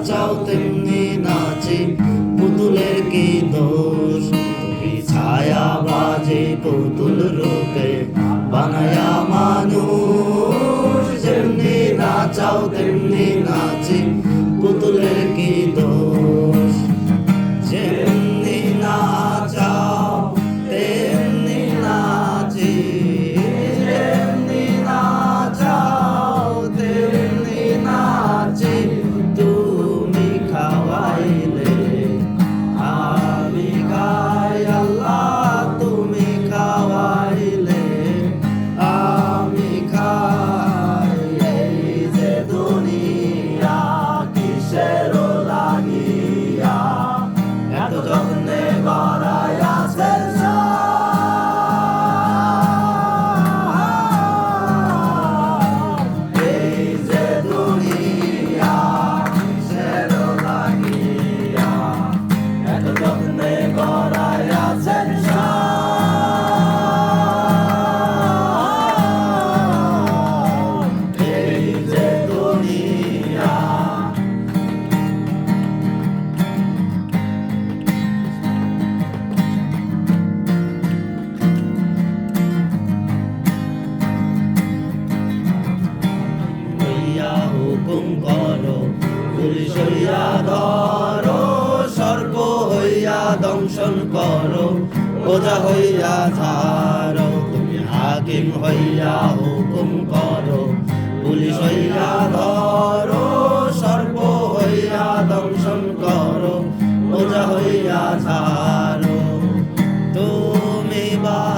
বাঁচাও তেমনি নাচে পুতুলের কি দোষ? ছায়া বাজে পুতুল রূপে বানায়া সইয়া ধর, সর্প হইয়া দংশন করো, ওজা হইয়া ছাড়ো, তুমি হাকিম হইয়া হুকুম করো। পুলিশ হইয়া ধরো, সর্প হইয়া দংশন করো, ওজা হইয়া ধার তুমি বা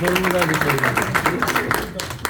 存在ですょう